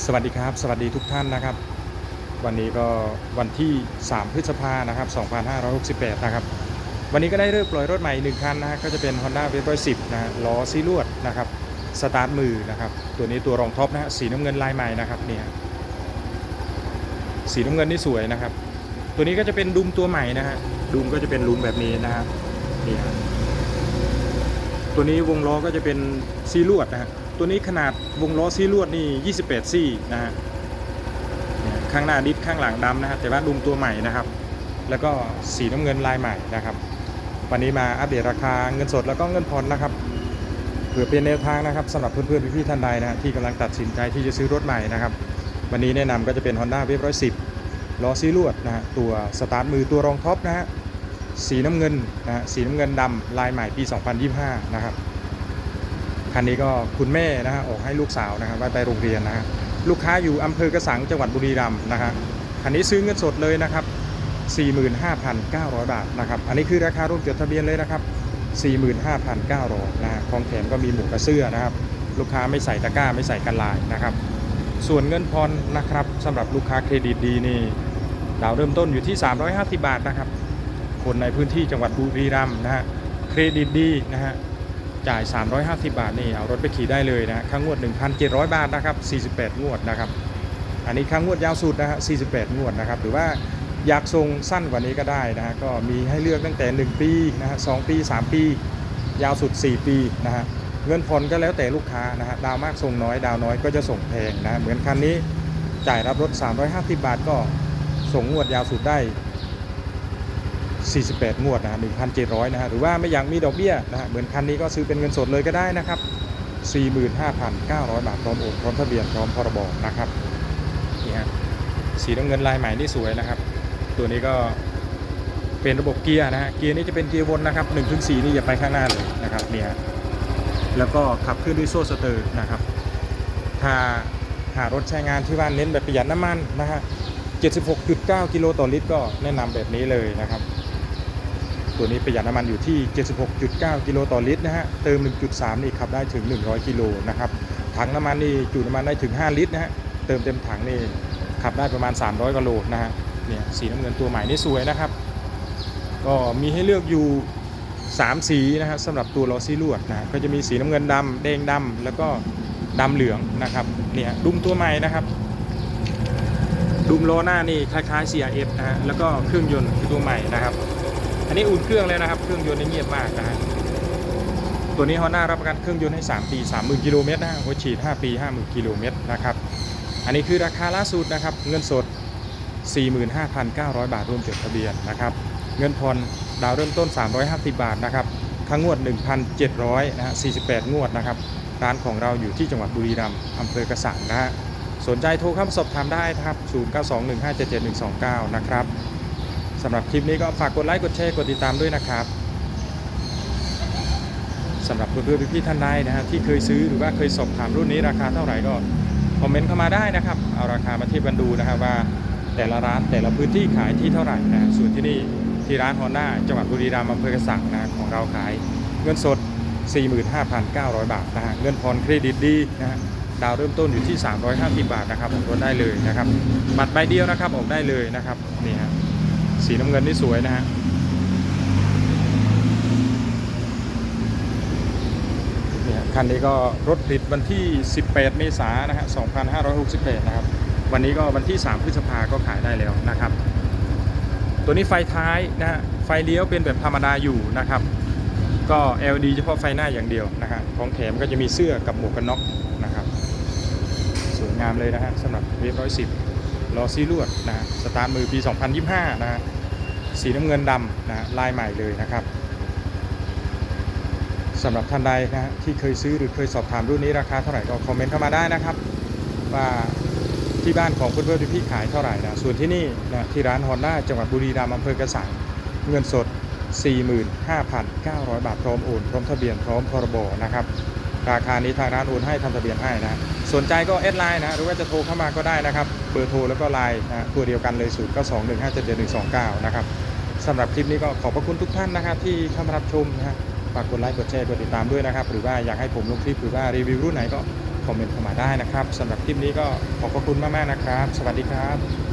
สวัสดีครับ สวัสดีทุกท่านนะครับ วันนี้ก็วันที่ 3 พฤษภานะครับ 2568 นะครับ วันนี้ก็ได้เริ่มปล่อยรถใหม่หนึ่งคันนะฮะก็จะเป็น Honda w a v e 110 นะฮะล้อซีลวดนะครับสตาร์ทมือนะครับ ตัวนี้ตัวรองท็อปนะฮะสีน้ำเงินลายใหม่นะครับนี่ฮะสีน้ำเงินนี่สวยนะครับ ตัวนี้ก็จะเป็นดุมตัวใหม่นะฮะดุมก็จะเป็นลุมแบบนี้นะฮะนี่ฮะตัวนี้วงล้อก็จะเป็นซีลวดนะฮะ ตัวนี้ขนาดวงล้อซีลวดนี่ 28 ซี่นะฮะข้างหน้าดิสข้างหลังดำนะฮะแต่ว่าดุมตัวใหม่นะครับ แล้วก็สีน้ำเงินลายใหม่นะครับ วันนี้มาอัปเดตราคาเงินสดแล้วก็เงินผ่อนนะครับเผื่อเป็นแนวทางนะครับสำหรับเพื่อนๆพี่ๆท่านใดนะฮะที่กำลังตัดสินใจที่จะซื้อรถใหม่นะครับ วันนี้แนะนำก็จะเป็น Honda w a v e 110ล้อซีลวดนะฮะตัวสตาร์ทมือตัวรองท็อปนะฮะสีน้ำเงินนะฮะสีน้ำเงินดำลายใหม่ปี 2025 นะครับ คันนี้ก็คุณแม่นะฮะออกให้ลูกสาวนะครับไว้ไปโรงเรียนนะฮะลูกค้าอยู่อำเภอกระสังจังหวัดบุรีรัมย์นะฮะคันนี้ซื้อเงินสดเลยนะครับ 45,900 บาทนะครับอันนี้คือราคาร่วมจดทะเบียนเลยนะครับ 45,900นะฮะของแถมก็มีหมูกระเสื้อนะครับ ลูกค้าไม่ใส่ตะกร้าไม่ใส่กันลายนะครับส่วนเงินพรนะครับสำหรับลูกค้าเครดิตดีนี่ดาวเริ่มต้นอยู่ที่ 350 บาทนะครับ คนในพื้นที่จังหวัดบุรีรัมย์นะฮะเครดิตดีนะฮะ จ่าย 350 บาทนี่เอารถไปขี่ได้เลยนะฮะค่างวด 1,700 บาทนะครับ 48 งวดนะครับ อันนี้ค่างวดยาวสุดนะฮะ48 งวดนะครับ หรือว่าอยากทรงสั้นกว่านี้ก็ได้นะฮะก็มีให้เลือกตั้งแต่ 1 ปีนะฮะ2ปี 3 ปี ยาวสุด 4 ปีนะฮะเงินผ่อนก็แล้วแต่ลูกค้านะฮะดาวมากส่งน้อย ดาวน้อยก็จะส่งแพงนะเหมือนคันนี้จ่ายรับรถ 350 บาทก็ส่งงวดยาวสุดได้ 48 งวดนะฮะ1,700 นะฮะหรือว่าไม่อยากมีดอกเบี้ยนะฮะเหมือนคันนี้ก็ซื้อเป็นเงินสดเลยก็ได้นะครับ 45,900 บาทพร้อมโอนพร้อมทะเบียนพร้อมพรบนะครับนี่ฮะสีน้ำเงินลายใหม่นี่สวยนะครับ ตัวนี้ก็เป็นระบบเกียร์นะฮะเกียร์นี้จะเป็นเกียร์วนนะครับ1ถึง4นี่อย่าไปข้างหน้าเลยนะครับนี่ฮะแล้วก็ขับเคลื่อนด้วยโซ่สเตอร์นะครับ ถ้าหารถใช้งานที่ว่าเน้นแบบประหยัดน้ำมันนะฮะ76.9 กิโลต่อลิตรก็แนะนำแบบนี้เลยนะครับ ตัวนี้ประหยัดน้ำมันอยู่ที่ 76.9 กิโลต่อลิตรนะฮะ เติม 1.3 นี่ขับได้ถึง 100 กิโลนะครับ ถังน้ำมันนี่จุน้ำมันได้ถึง 5 ลิตรนะฮะ เติมเต็มถังนี่ขับได้ประมาณ 300กิโลนะฮะ เนี่ยสีน้ำเงินตัวใหม่นี่สวยนะครับ ก็มีให้เลือกอยู่ 3 สีนะฮะสำหรับตัวล้อซีลวดนะฮะก็จะมีสีน้ำเงินดำแดงดำแล้วก็ดำเหลืองนะครับ เนี่ยดุมตัวใหม่นะครับดุมล้อหน้านี่คล้ายๆ CRF นะฮะ แล้วก็เครื่องยนต์คือตัวใหม่นะครับ อันนี้อุ่นเครื่องเลยนะครับ เครื่องยนต์นี่เงียบมากนะฮะตัวนี้ฮอนด้ารับประกันเครื่องยนต์ให้ 3 ปี 30,000 กิโลเมตรนะฮะหัวฉีด 5 ปี 50,000 กิโลเมตรนะครับ อันนี้คือราคาล่าสุดนะครับ เงินสด 45,900 บาทรวมจดทะเบียนนะครับ เงินผ่อนดาวเริ่มต้น 350 บาทนะครับค่างวด 1,700นะฮะ48 งวดนะครับ ร้านของเราอยู่ที่จังหวัดบุรีรัมย์อำเภอกระสังนะฮะ สนใจโทรเข้ามาสอบถามได้ครับ 0921577129 นะครับ สำหรับคลิปนี้ก็ฝากกดไลค์กดแชร์กดติดตามด้วยนะครับสำหรับเพื่อนๆพี่ๆท่านใดนะฮะที่เคยซื้อหรือว่าเคยสอบถามรุ่นนี้ราคาเท่าไหร่ก็คอมเมนต์เข้ามาได้นะครับ เอาราคามาเทียบกันดูนะครับว่าแต่ละร้านแต่ละพื้นที่ขายที่เท่าไหร่นะส่วนที่นี่ที่ร้านฮอนด้าจังหวัดบุรีรัมย์อำเภอกระสังนะของเราขายเงินสด 45,900 บาทนะฮะเงินผ่อนเครดิตดีนะฮะดาวเริ่มต้นอยู่ที่ 350 บาทนะครับออกรถได้เลยนะครับบัตรใบเดียวนะครับออกได้เลยนะครับนี่ฮะ สีน้ำเงินนี่สวยนะฮะนี่ฮะคันนี้ก็รถผลิตวันที่ 18 เมษายนนะฮะ 2568นะครับ วันนี้ก็วันที่ 3 พฤษภาก็ขายได้แล้วนะครับ ตัวนี้ไฟท้ายนะฮะ ไฟเลี้ยวเป็นแบบธรรมดาอยู่นะครับ ก็ LED เฉพาะไฟหน้าอย่างเดียวนะฮะ ของแถมก็จะมีเสื้อกับหมวกกันน็อกนะครับ สวยงามเลยนะฮะสำหรับเวฟร้อยสิบลอซีลวดนะฮะสตาร์ทมือปี 2025 นะฮะ สีน้ำเงินดำนะลายใหม่เลยนะครับสำหรับท่านใดนะที่เคยซื้อหรือเคยสอบถามรุ่นนี้ราคาเท่าไหร่ก็คอมเมนต์เข้ามาได้นะครับ ว่าที่บ้านของเพื่อนๆพี่ขายเท่าไหร่นะส่วนที่นี่นะที่ร้านฮอนด้าจังหวัดบุรีรัมย์อำเภอกระสังเงินสด 45,900 บาทพร้อมโอนพร้อมทะเบียนพร้อมพรบนะครับ ราคานี้ทางร้านโอนให้ทำทะเบียนให้นะสนใจก็แอดไลน์นะหรือว่าจะโทรเข้ามาก็ได้นะครับเบอร์โทรแล้วก็ไลน์นะตัวเดียวกันเลย0 9 2 1 5 7 7 1 2 9นะครับสำหรับคลิปนี้ก็ขอบพระคุณทุกท่านนะครับที่เข้ามารับชมนะฮะฝากกดไลค์กดแชร์กดติดตามด้วยนะครับ หรือว่าอยากให้ผมลงคลิปหรือว่ารีวิวรุ่นไหนก็คอมเมนต์เข้ามาได้นะครับสำหรับคลิปนี้ก็ขอบพระคุณมากๆนะครับ สวัสดีครับ